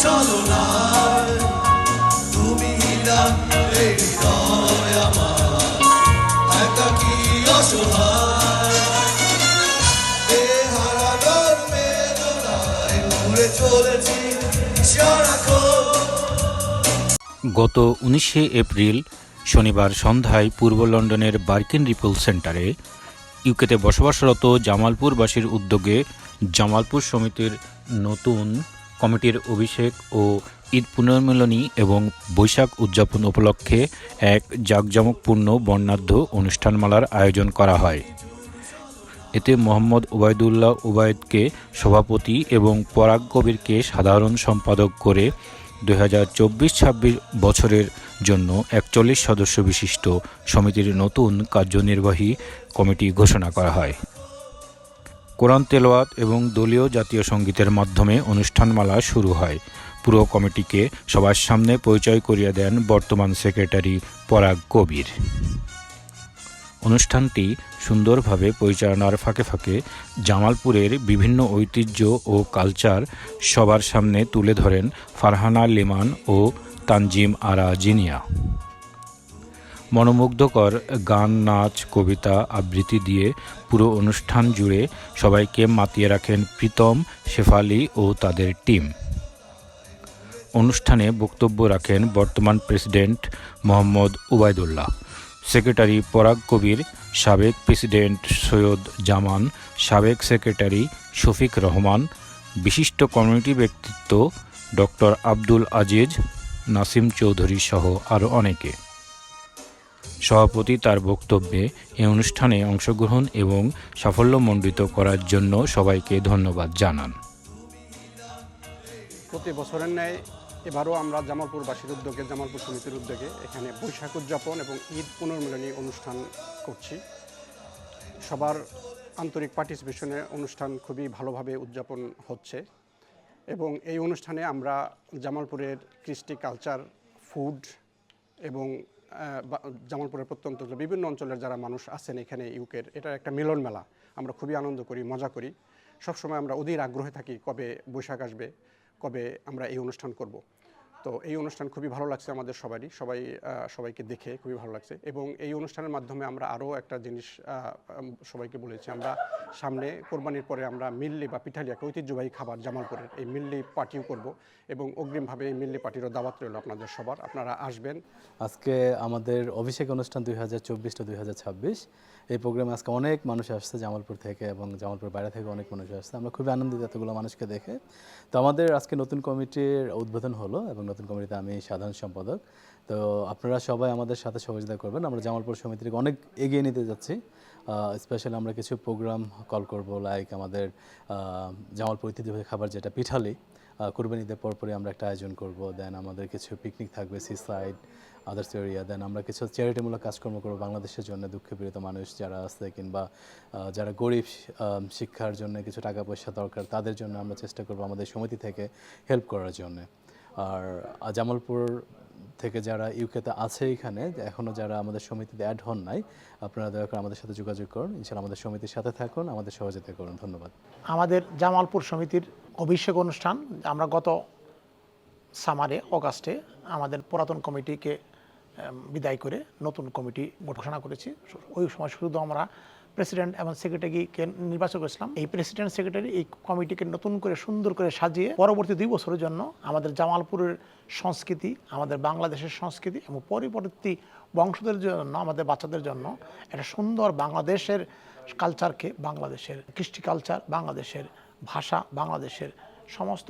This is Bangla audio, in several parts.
কি তুমি গত উনিশে এপ্রিল, শনিবার সন্ধ্যায় পূর্ব লন্ডনের বার্কিন রিপল সেন্টারে, ইউকেতে বসবাসরত জামালপুরবাসীর উদ্যোগে জামালপুর সমিতির নতুন কমিটির অভিষেক ও ঈদ পুনর্মিলনী এবং বৈশাখ উদযাপন উপলক্ষে এক জাঁকজমকপূর্ণ বর্ণাঢ্য অনুষ্ঠানমালার আয়োজন করা হয়। এতে মোহাম্মদ ওবায়দুল্লাহ ওবায়দকে সভাপতি এবং পরাগ কবিরকে সাধারণ সম্পাদক করে দুই হাজার চব্বিশ ছাব্বিশ বছরের জন্য একচল্লিশ সদস্য বিশিষ্ট সমিতির নতুন কার্যনির্বাহী কমিটি ঘোষণা করা হয়। কোরআন তেলাওয়াত এবং দলীয় জাতীয় সঙ্গীতের মাধ্যমে অনুষ্ঠানমালা শুরু হয়। পুরো কমিটিকে সবার সামনে পরিচয় করিয়ে দেন বর্তমান সেক্রেটারি পরাগ কবির। অনুষ্ঠানটি সুন্দরভাবে পরিচালনার ফাঁকে ফাঁকে জামালপুরের বিভিন্ন ঐতিহ্য ও কালচার সবার সামনে তুলে ধরেন ফারহানা লিমান ও তানজিম আরা জিনিয়া মনোমুগ্ধকর গান, নাচ, কবিতা আবৃত্তি দিয়ে পুরো অনুষ্ঠান জুড়ে সবাইকে মাতিয়ে রাখেন প্রীতম, শেফালি ও তাদের টিম। অনুষ্ঠানে বক্তব্য রাখেন বর্তমান প্রেসিডেন্ট মোহাম্মদ উবায়দুল্লাহ সেক্রেটারি পরাগ কবির, সাবেক প্রেসিডেন্ট সৈয়দ জামান, সাবেক সেক্রেটারি শফিক রহমান, বিশিষ্ট কমিউনিটি ব্যক্তিত্ব ডক্টর আব্দুল আজিজ, নাসিম চৌধুরী সহ আরও অনেকে। সভাপতি তার বক্তব্যে এই অনুষ্ঠানে অংশগ্রহণ এবং সাফল্যমণ্ডিত করার জন্য সবাইকে ধন্যবাদ জানান। প্রতি বছরের ন্যায় এবারও আমরা জামালপুরবাসীর উদ্যোগে, জামালপুর সমিতির উদ্যোগে এখানে বৈশাখ উদযাপন এবং ঈদ পুনর্মিলনী অনুষ্ঠান করছি। সবার আন্তরিক পার্টিসিপেশনে অনুষ্ঠান খুবই ভালোভাবে উদযাপন হচ্ছে এবং এই অনুষ্ঠানে আমরা জামালপুরের কৃষ্টি কালচার ফুড এবং জামালপুরের প্রত্যন্ত বিভিন্ন অঞ্চলের যারা মানুষ আছেন এখানে ইউকের এটা একটা মিলন মেলা। আমরা খুবই আনন্দ করি, মজা করি। সবসময় আমরা অধীর আগ্রহে থাকি কবে বৈশাখ আসবে, কবে আমরা এই অনুষ্ঠান করব। তো এই অনুষ্ঠান খুবই ভালো লাগছে আমাদের সবারই। সবাই সবাইকে দেখে খুবই ভালো লাগছে। এবং এই অনুষ্ঠানের মাধ্যমে আমরা আরও একটা জিনিস সবাইকে বলেছি। আমরা সামনে কোরবানির পরে আমরা মিল্লি বা পিঠালি একটা ঐতিহ্যবাহী খাবার জামালপুরের এই মিল্লি পার্টিও করব এবং অগ্রিমভাবে এই মিল্লি পার্টিরও দাওয়াত রইল আপনাদের সবার। আপনারা আসবেন। আজকে আমাদের অভিষেক অনুষ্ঠান দুই হাজার চব্বিশ টু দুই হাজার ছাব্বিশ। এই প্রোগ্রামে আজকে অনেক মানুষ আসছে জামালপুর থেকে এবং জামালপুর বাইরে থেকে অনেক মানুষ আসছে। আমরা খুবই আনন্দিত এতগুলো মানুষকে দেখে। তো আমাদের আজকে নতুন কমিটির উদ্বোধন হলো এবং নতুন কমিটিতে আমি সাধারণ সম্পাদক। তো আপনারা সবাই আমাদের সাথে সহযোগিতা করবেন। আমরা জামালপুর সমিতিকে অনেক এগিয়ে নিতে যাচ্ছি। স্পেশালি আমরা কিছু প্রোগ্রাম কল করব লাইক আমাদের জামালপুর ঐতিহ্যবাহী খাবার যেটা পিঠালি কুরবানিদের পরপরই আমরা একটা আয়োজন করব। দেন আমাদের কিছু পিকনিক থাকবে sea side others area then আমরা কিছু চ্যারিটিমূলক কাজকর্ম করব বাংলাদেশের জন্য দুঃখে পীড়িত মানুষ যারা আছে কিংবা যারা গরিব শিক্ষার জন্য কিছু টাকা পয়সা দরকার, তাদের জন্য আমরা চেষ্টা করব আমাদের সমিতি থেকে হেল্প করার জন্য। আর জামালপুর থেকে যারা ইউকেতে আছে এখানে এখনও যারা আমাদের সমিতিতে অ্যাড হন নাই, আপনারা দয়া করে আমাদের সাথে যোগাযোগ করুন। ইনশাল্লাহ আমাদের সমিতির সাথে থাকুন, আমাদের সহযোগিতা করুন। ধন্যবাদ। আমাদের জামালপুর সমিতির অভিষেক অনুষ্ঠান, আমরা গত সামারে, অগাস্টে আমাদের পুরাতন কমিটিকে বিদায় করে নতুন কমিটি ঘোষণা করেছি। ওই সময় শুধু আমরা প্রেসিডেন্ট এবং সেক্রেটারিকে নির্বাচন করেছিলাম। এই প্রেসিডেন্ট, সেক্রেটারি এই কমিটিকে নতুন করে সুন্দর করে সাজিয়ে পরবর্তী দুই বছরের জন্য আমাদের জামালপুরের সংস্কৃতি, আমাদের বাংলাদেশের সংস্কৃতি এবং পরবর্তী বংশদের জন্য, আমাদের বাচ্চাদের জন্য একটা সুন্দর বাংলাদেশের কালচারকে বাংলাদেশের কৃষ্টি কালচার বাংলাদেশের ভাষা, বাংলাদেশের সমস্ত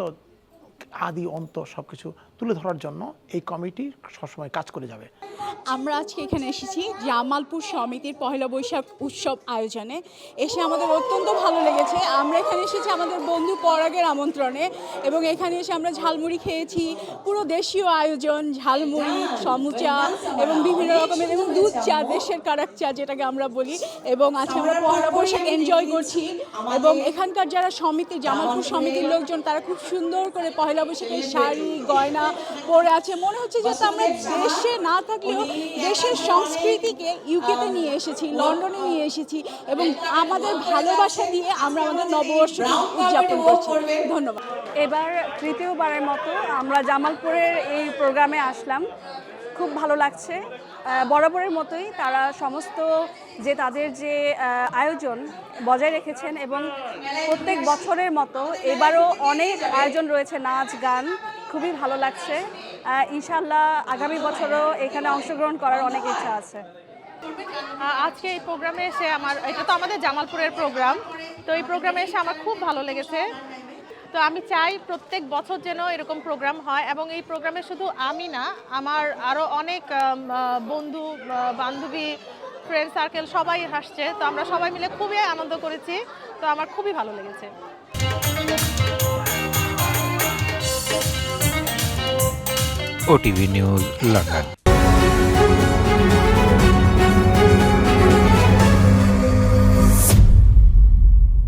আদি, অন্ত সব কিছু তুলে ধরার জন্য এই কমিটি সবসময় কাজ করে যাবে। আমরা আজকে এখানে এসেছি জামালপুর সমিতির পহেলা বৈশাখ উৎসব আয়োজনে। এসে আমাদের অত্যন্ত ভালো লেগেছে। আমরা এখানে এসেছি আমাদের বন্ধু পরাগের আমন্ত্রণে এবং এখানে এসে আমরা ঝালমুড়ি খেয়েছি। পুরো দেশীয় আয়োজন, ঝালমুড়ি, সমুচা এবং বিভিন্ন রকমের এবং দুধ চা, দেশের কারাক চা যেটাকে আমরা বলি। এবং আজকে আমরা পহেলা বৈশাখ এনজয় করছি। এবং এখানকার যারা সমিতি, জামালপুর সমিতির লোকজন, তারা খুব সুন্দর করে পহেলা বৈশাখের শাড়ি, গয়না পড়ে আছে। মনে হচ্ছে যেহেতু আমরা দেশে না থাকলেও দেশের সংস্কৃতিকে ইউকেতে নিয়ে এসেছি লন্ডনে নিয়ে এসেছি এবং আমাদের ভালোবাসা দিয়ে আমরা আমাদের নববর্ষ উদযাপন করছি। ধন্যবাদ। এবার তৃতীয়বারের মতো আমরা জামালপুরের এই প্রোগ্রামে আসলাম। খুব ভালো লাগছে। বরাবরের মতোই তারা সমস্ত যে তাদের যে আয়োজন বজায় রেখেছেন এবং প্রত্যেক বছরের মতো এবারও অনেক আয়োজন রয়েছে, নাচ, গান। খুবই ভালো লাগছে। ইনশাল্লাহ আগামী বছরও এখানে অংশগ্রহণ করার অনেক ইচ্ছা আছে। আজকে এই প্রোগ্রামে এসে আমার, এটা তো আমাদের জামালপুরের প্রোগ্রাম, তো এই প্রোগ্রামে এসে আমার খুব ভালো লেগেছে। তো আমি চাই প্রত্যেক বছর যেন এরকম প্রোগ্রাম হয় এবং এই প্রোগ্রামে শুধু আমি না, আমার আরও অনেক বন্ধু বান্ধবী ফ্রেন্ড সার্কেল সবাই হাসছে। তো আমরা সবাই মিলে খুবই আনন্দ করেছি। তো আমার খুবই ভালো লেগেছে। OTV news London